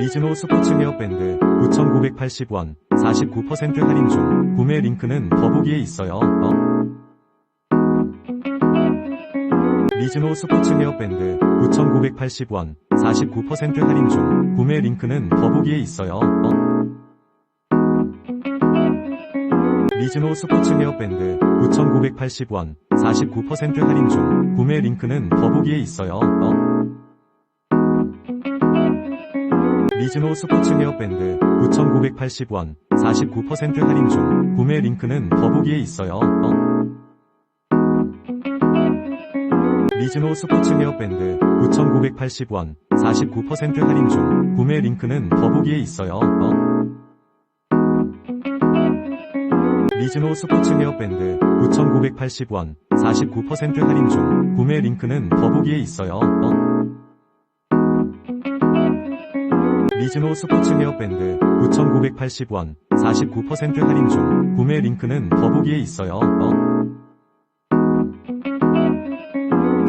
미즈노 스포츠 헤어밴드 9,980원 49% 할인 중 구매 링크는 더보기에 있어요. 어? 미즈노 스포츠 헤어밴드 9,980원 49% 할인 중 구매 링크는 더보기에 있어요. 어? 미즈노 스포츠 헤어밴드 9,980원 49% 할인 중 구매 링크는 더보기에 있어요. 어? 미즈노 스포츠 헤어밴드 9,980원 49% 할인 중 구매 링크는 더보기에 있어요. 어? 미즈노 스포츠 헤어밴드 9,980원 49% 할인 중 구매 링크는 더보기에 있어요. 어? 미즈노 스포츠 헤어밴드 9,980원 49% 할인 중 구매 링크는 더보기에 있어요. 어? 미즈노 스포츠 헤어밴드 9,980원 49% 할인 중 구매 링크는 더보기에 있어요. 어?